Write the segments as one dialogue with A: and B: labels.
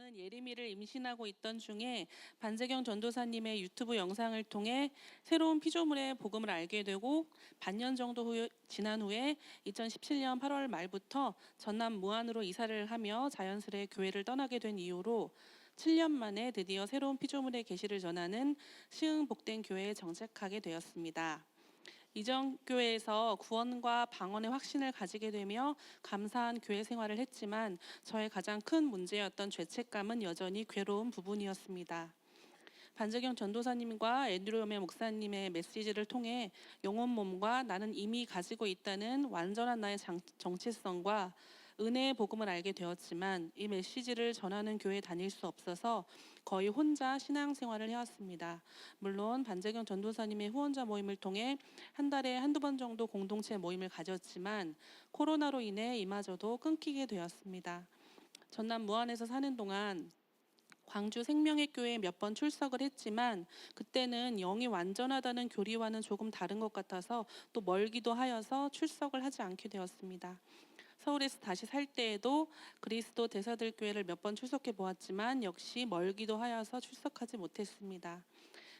A: 저는 예림이를 임신하고 있던 중에 반재경 전도사님의 유튜브 영상을 통해 새로운 피조물의 복음을 알게 되고 반년 정도 후, 지난 후에 2017년 8월 말부터 전남 무안으로 이사를 하며 자연스레 교회를 떠나게 된 이후로 7년 만에 드디어 새로운 피조물의 계시를 전하는 시흥 복된 교회에 정착하게 되었습니다. 이전 교회에서 구원과 방언의 확신을 가지게 되며 감사한 교회 생활을 했지만 저의 가장 큰 문제였던 죄책감은 여전히 괴로운 부분이었습니다. 반재경 전도사님과 앤드로메 목사님의 메시지를 통해 영혼 몸과 나는 이미 가지고 있다는 완전한 나의 장- 정체성과 은혜의 복음을 알게 되었지만 이 메시지를 전하는 교회에 다닐 수 없어서 거의 혼자 신앙생활을 해왔습니다. 물론 반재경 전도사님의 후원자 모임을 통해 한 달에 한두 번 정도 공동체 모임을 가졌지만 코로나로 인해 이마저도 끊기게 되었습니다. 전남 무안에서 사는 동안 광주 생명의 교회에 몇 번 출석을 했지만 그때는 영이 완전하다는 교리와는 조금 다른 것 같아서 또 멀기도 하여서 출석을 하지 않게 되었습니다. 서울에서 다시 살 때에도 그리스도 대사들 교회를 몇 번 출석해 보았지만 역시 멀기도 하여서 출석하지 못했습니다.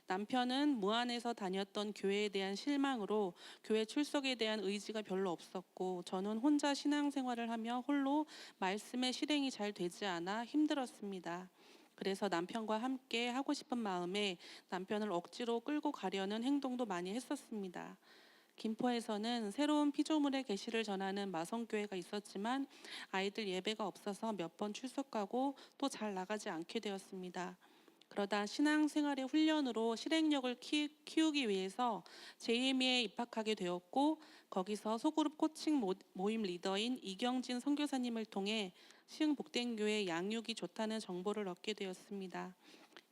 A: 남편은 무안에서 다녔던 교회에 대한 실망으로 교회 출석에 대한 의지가 별로 없었고 저는 혼자 신앙생활을 하며 홀로 말씀의 실행이 잘 되지 않아 힘들었습니다. 그래서 남편과 함께 하고 싶은 마음에 남편을 억지로 끌고 가려는 행동도 많이 했었습니다. 김포에서는 새로운 피조물의 계시를 전하는 마성교회가 있었지만 아이들 예배가 없어서 몇 번 출석하고 또 잘 나가지 않게 되었습니다. 그러다 신앙생활의 훈련으로 실행력을 키, 키우기 위해서 JME에 입학하게 되었고 거기서 소그룹 코칭 모- 모임 리더인 이경진 선교사님을 통해 시흥 복된교회 양육이 좋다는 정보를 얻게 되었습니다.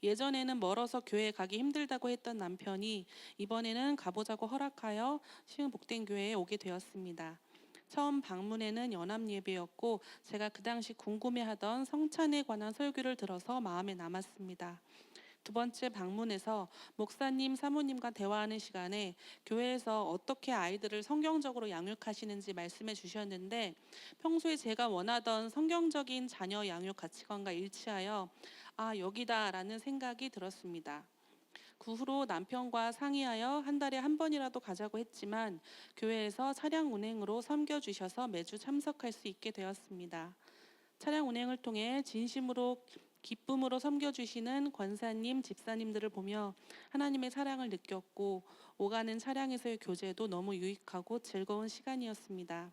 A: 예전에는 멀어서 교회 가기 힘들다고 했던 남편이 이번에는 가보자고 허락하여 시흥 복된 교회에 오게 되었습니다. 처음 방문에는 연합 예배였고 제가 그 당시 궁금해하던 성찬에 관한 설교를 들어서 마음에 남았습니다. 두 번째 방문에서 목사님, 사모님과 대화하는 시간에 교회에서 어떻게 아이들을 성경적으로 양육하시는지 말씀해 주셨는데 평소에 제가 원하던 성경적인 자녀 양육 가치관과 일치하여 아, 여기다라는 생각이 들었습니다. 그 후로 남편과 상의하여 한 달에 한 번이라도 가자고 했지만 교회에서 차량 운행으로 섬겨주셔서 매주 참석할 수 있게 되었습니다. 차량 운행을 통해 진심으로 기쁨으로 섬겨주시는 권사님, 집사님들을 보며 하나님의 사랑을 느꼈고 오가는 차량에서의 교제도 너무 유익하고 즐거운 시간이었습니다.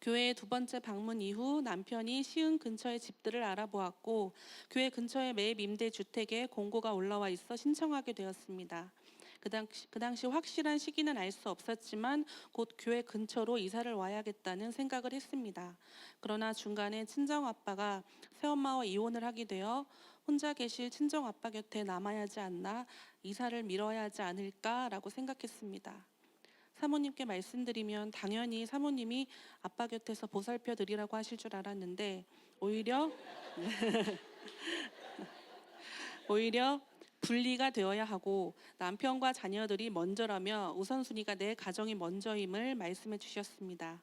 A: 교회 두 번째 방문 이후 남편이 시흥 근처의 집들을 알아보았고 교회 근처의 매입 임대 주택에 공고가 올라와 있어 신청하게 되었습니다. 그 당시, 그 당시 확실한 시기는 알 수 없었지만 곧 교회 근처로 이사를 와야겠다는 생각을 했습니다. 그러나 중간에 친정 아빠가 새엄마와 이혼을 하게 되어 혼자 계실 친정 아빠 곁에 남아야 하지 않나 이사를 미뤄야 하지 않을까라고 생각했습니다. 사모님께 말씀드리면 당연히 사모님이 아빠 곁에서 보살펴 드리라고 하실 줄 알았는데 오히려 오히려 분리가 되어야 하고 남편과 자녀들이 먼저라며 우선순위가 내 가정이 먼저임을 말씀해 주셨습니다.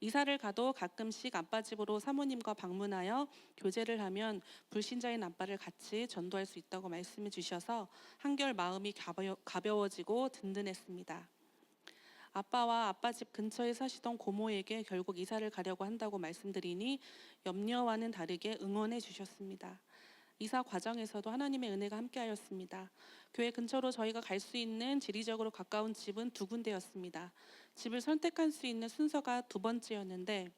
A: 이사를 가도 가끔씩 아빠 집으로 사모님과 방문하여 교제를 하면 불신자인 아빠를 같이 전도할 수 있다고 말씀해 주셔서 한결 마음이 가벼- 가벼워지고 든든했습니다. 아빠와 아빠 집 근처에 사시던 고모에게 결국 이사를 가려고 한다고 말씀드리니 염려와는 다르게 응원해 주셨습니다. 이사 과정에서도 하나님의 은혜가 함께하였습니다. 교회 근처로 저희가 갈 수 있는 지리적으로 가까운 집은 두 군데였습니다. 집을 선택할 수 있는 순서가 두 번째였는데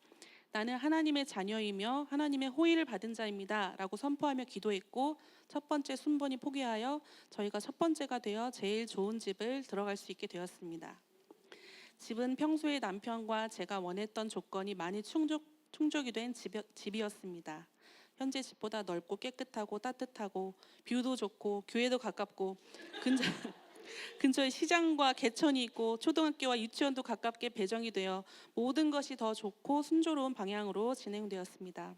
A: 나는 하나님의 자녀이며 하나님의 호의를 받은 자입니다. 라고 선포하며 기도했고 첫 번째 순번이 포기하여 저희가 첫 번째가 되어 제일 좋은 집을 들어갈 수 있게 되었습니다. 집은 평소에 남편과 제가 원했던 조건이 많이 충족, 충족이 된 집이- 집이었습니다. 현재 집보다 넓고 깨끗하고 따뜻하고 뷰도 좋고 교회도 가깝고 근처, 근처에 시장과 개천이 있고 초등학교와 유치원도 가깝게 배정이 되어 모든 것이 더 좋고 순조로운 방향으로 진행되었습니다.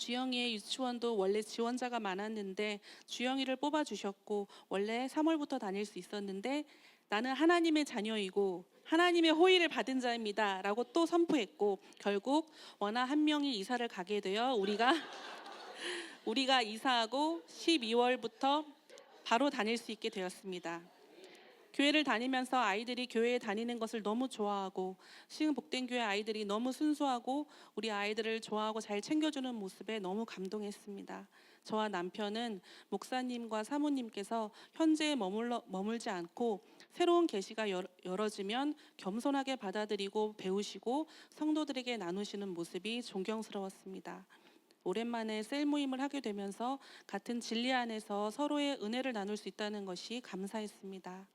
A: 주영이의 유치원도 원래 지원자가 많았는데 주영이를 뽑아주셨고 원래 3월부터 다닐 수 있었는데 나는 하나님의 자녀이고 하나님의 호의를 받은 자입니다 라고 또 선포했고 결국 원아 한 명이 이사를 가게 되어 우리가 우리가 이사하고 12월부터 바로 다닐 수 있게 되었습니다. 교회를 다니면서 아이들이 교회에 다니는 것을 너무 좋아하고 시흥 복된 교회 아이들이 너무 순수하고 우리 아이들을 좋아하고 잘 챙겨주는 모습에 너무 감동했습니다. 저와 남편은 목사님과 사모님께서 현재에 머물러, 머물지 않고 새로운 계시가 열- 열어지면 겸손하게 받아들이고 배우시고 성도들에게 나누시는 모습이 존경스러웠습니다. 오랜만에 셀 모임을 하게 되면서 같은 진리 안에서 서로의 은혜를 나눌 수 있다는 것이 감사했습니다.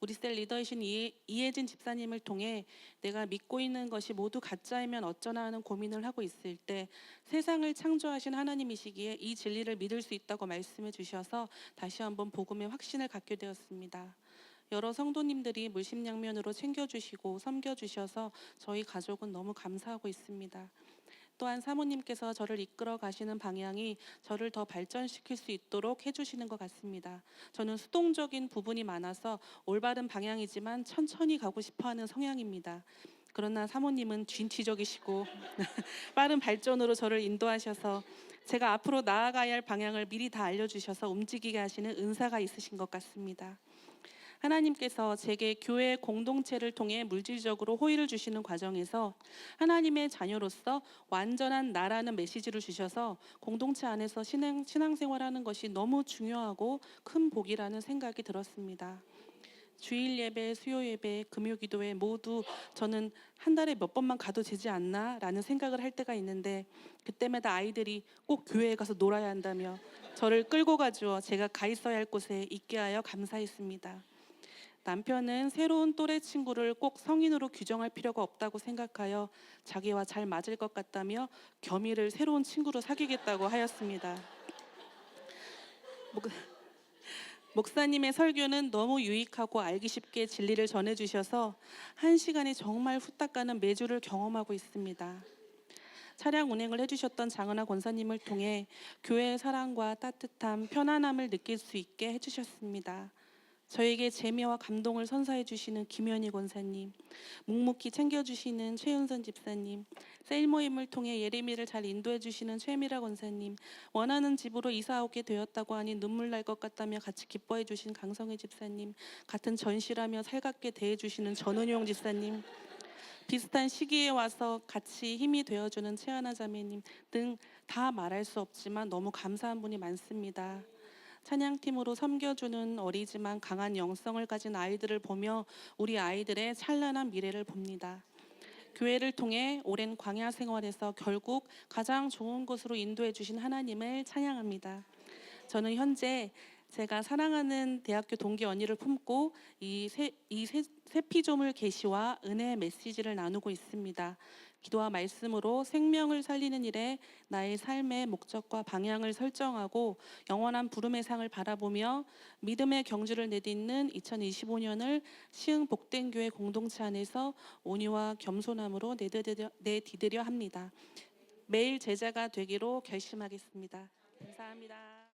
A: 우리 셀 리더이신 이해, 이혜진 집사님을 통해 내가 믿고 있는 것이 모두 가짜이면 어쩌나 하는 고민을 하고 있을 때 세상을 창조하신 하나님이시기에 이 진리를 믿을 수 있다고 말씀해 주셔서 다시 한번 복음의 확신을 갖게 되었습니다. 여러 성도님들이 물심양면으로 챙겨주시고 섬겨주셔서 저희 가족은 너무 감사하고 있습니다. 또한 사모님께서 저를 이끌어 가시는 방향이 저를 더 발전시킬 수 있도록 해주시는 것 같습니다. 저는 수동적인 부분이 많아서 올바른 방향이지만 천천히 가고 싶어 하는 성향입니다. 그러나 사모님은 진취적이시고 빠른 발전으로 저를 인도하셔서 제가 앞으로 나아가야 할 방향을 미리 다 알려주셔서 움직이게 하시는 은사가 있으신 것 같습니다. 하나님께서 제게 교회 공동체를 통해 물질적으로 호의를 주시는 과정에서 하나님의 자녀로서 완전한 나라는 메시지를 주셔서 공동체 안에서 신앙, 신앙생활하는 것이 너무 중요하고 큰 복이라는 생각이 들었습니다. 주일 예배, 수요 예배, 금요 기도회 모두 저는 한 달에 몇 번만 가도 되지 않나라는 생각을 할 때가 있는데 그때마다 아이들이 꼭 교회에 가서 놀아야 한다며 저를 끌고 가주어 제가 가 있어야 할 곳에 있게 하여 감사했습니다. 남편은 새로운 또래 친구를 꼭 성인으로 규정할 필요가 없다고 생각하여 자기와 잘 맞을 것 같다며 겸이를 새로운 친구로 사귀겠다고 하였습니다. 목, 목사님의 설교는 너무 유익하고 알기 쉽게 진리를 전해주셔서 한 시간이 정말 후딱 가는 매주를 경험하고 있습니다. 차량 운행을 해주셨던 장은아 권사님을 통해 교회의 사랑과 따뜻함, 편안함을 느낄 수 있게 해주셨습니다. 저에게 재미와 감동을 선사해 주시는 김현희 권사님, 묵묵히 챙겨 주시는 최윤선 집사님, 셀 모임을 통해 예레미를 잘 인도해 주시는 최미라 권사님, 원하는 집으로 이사 오게 되었다고 하니 눈물 날 것 같다며 같이 기뻐해 주신 강성혜 집사님, 같은 전시라며 살갑게 대해 주시는 전은용 집사님, 비슷한 시기에 와서 같이 힘이 되어주는 채하나 자매님 등 다 말할 수 없지만 너무 감사한 분이 많습니다. 찬양팀으로 섬겨주는 어리지만 강한 영성을 가진 아이들을 보며 우리 아이들의 찬란한 미래를 봅니다. 교회를 통해 오랜 광야 생활에서 결국 가장 좋은 곳으로 인도해 주신 하나님을 찬양합니다. 저는 현재 제가 사랑하는 대학교 동기 언니를 품고 이 세 이 세피조물 계시와 은혜의 메시지를 나누고 있습니다. 기도와 말씀으로 생명을 살리는 일에 나의 삶의 목적과 방향을 설정하고 영원한 부름의 상을 바라보며 믿음의 경주를 내딛는 2025년을 시흥 복된 교회 공동체 안에서 온유와 겸손함으로 내디디려, 내디디려 합니다. 매일 제자가 되기로 결심하겠습니다. 감사합니다.